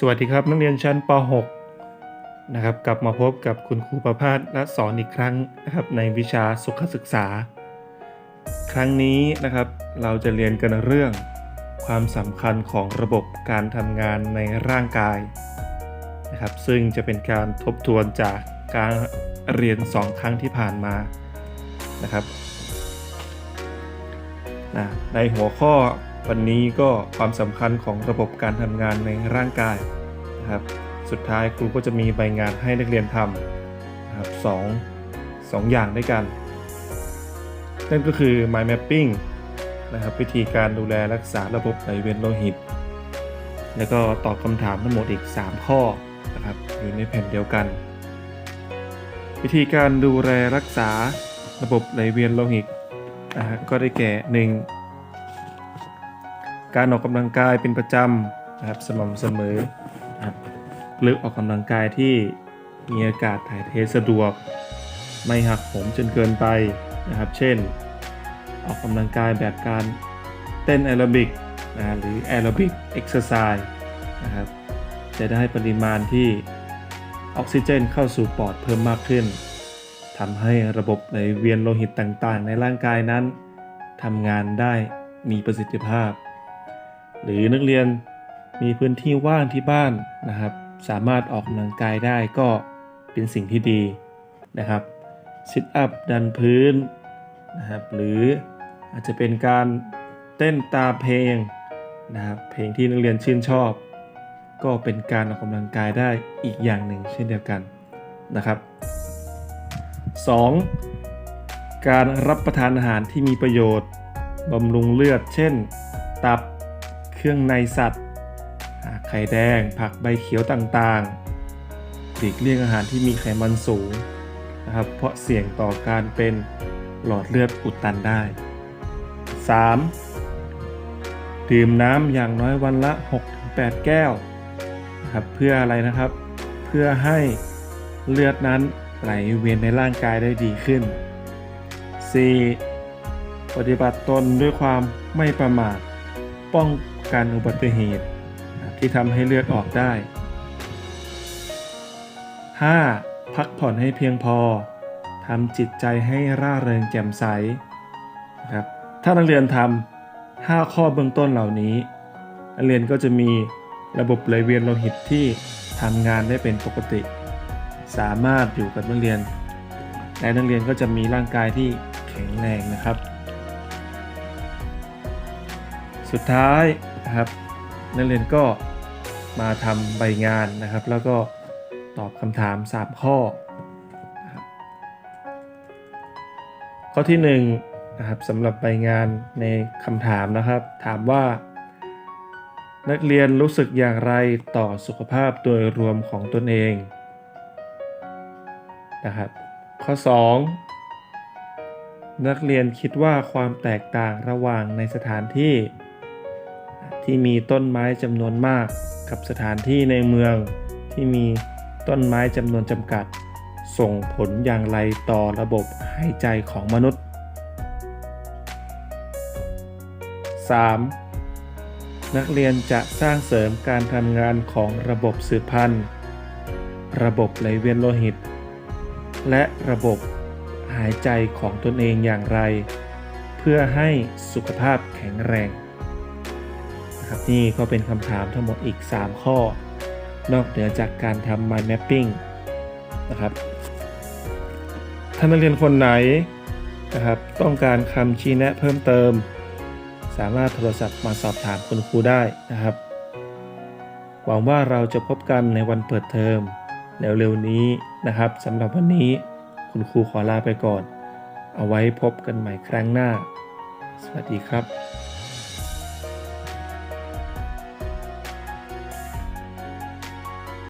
สวัสดีครับนักเรียนชั้นป .6 นะครับกลับมาพบกับคุณครูประภาสและสอนอีกครั้งนะครับในวิชาสุขศึกษา ครั้งนี้นะครับเราจะเรียนกันเรื่อง ความสำคัญของระบบการทำงานในร่างกายนะครับซึ่งจะเป็นการทบทวนจากการเรียน 2 ครั้งที่ผ่านมานะครับนะในหัวข้อ วันนี้ก็ความสำคัญของระบบการทำงานในร่างกายนะครับ สุดท้ายครูก็จะมีใบงานให้นักเรียนทำนะครับสองสองอย่างด้วยกัน นั่นก็คือ mind mapping นะครับวิธีการดูแลรักษาระบบไหลเวียนโลหิต แล้วก็ตอบคำถามทั้งหมดอีก 3 ข้อนะครับอยู่ในแผ่นเดียวกัน วิธีการดูแลรักษาระบบไหลเวียนโลหิตนะฮะก็ได้แก่หนึ่ง การออกกำลังกายเป็นประจำนะครับสม่ำเสมอนะครับหรือออกกำลังกายที่มีอากาศถ่ายเทสะดวก ไม่หักโหมจนเกินไปนะครับ เช่น ออกกำลังกายแบบการเต้นแอโรบิกนะหรือแอโรบิกเอ็กซ์ไซส์นะครับจะได้ปริมาณที่ออกซิเจนเข้าสู่ปอดเพิ่มมากขึ้นทำให้ระบบไหลเวียนโลหิตต่างๆ ในร่างกายนั้นทำงานได้มีประสิทธิภาพ หรือนักเรียนมีพื้นที่ว่างที่บ้านนะครับ สามารถออกกำลังกายได้ก็เป็นสิ่งที่ดีนะครับซิทอัพดันพื้นนะครับหรืออาจจะเป็นการเต้นตามเพลงนะครับเพลงที่นักเรียนชื่นชอบ ก็เป็นการออกกำลังกายได้อีกอย่างหนึ่งเช่นเดียวกันนะครับ 2. การรับประทานอาหารที่มีประโยชน์บำรุงเลือด เช่น ตับ รื่องในสัตว์ ไข่แดง ผักใบเขียวต่างๆหลีกเลี่ยงอาหารที่มีไขมันสูงนะครับ เพราะเสี่ยงต่อการเป็นหลอดเลือดอุดตันได้ 3. ดื่มน้ำอย่างน้อยวันละ 6-8 แก้วนะครับเพื่ออะไรนะครับ เพื่อให้เลือดนั้นไหลเวียนในร่างกายได้ดีขึ้น 4. ปฏิบัติตนด้วยความไม่ประมาทป้อง กันอุบัติเหตุที่ทำให้เลือดออกได้ 5. พักผ่อนให้เพียงพอทำจิตใจให้ร่าเริงแจ่มใสนะครับถ้านักเรียนทำ5ข้อเบื้องต้นเหล่านี้นักเรียนก็จะมีระบบไหลเวียนโลหิตที่ทำงานได้เป็นปกติ สามารถอยู่กับนักเรียน และนักเรียนก็จะมีร่างกายที่แข็งแรงนะครับ สุดท้าย นะครับนักเรียนก็มาทำใบงานนะครับ แล้วก็ตอบคำถาม 3 ข้อ ข้อที่1นงนะครับสำหรับใบงานในคำถามนะครับ ถามว่า นักเรียนรู้สึกอย่างไรต่อสุขภาพโดยรวมของตนเองนะครับข้อ 2 นักเรียนคิดว่าความแตกต่างระหว่างในสถานที่ ที่มีต้นไม้จำนวนมาก กับสถานที่ในเมือง ที่มีต้นไม้จำนวนจำกัด ส่งผลอย่างไรต่อระบบหายใจของมนุษย์ 3. นักเรียนจะสร้างเสริมการทำงานของระบบสืบพันธุ์ ระบบไหลเวียนโลหิต และระบบหายใจของตนเองอย่างไร เพื่อให้สุขภาพแข็งแรง ครับนี่ก็เป็นคำถามทั้งหมดอีก 3 ข้อ นอกเหนือจากการทำ mind mapping นะครับถ้านักเรียนคนไหนนะครับต้องการคำชี้แนะเพิ่มเติม สามารถโทรศัพท์มาสอบถามคุณครูได้นะครับ หวังว่าเราจะพบกันในวันเปิดเทอมเร็วๆนี้นะครับสำหรับวันนี้คุณครูขอลาไปก่อน เอาไว้พบกันใหม่ครั้งหน้า สวัสดีครับ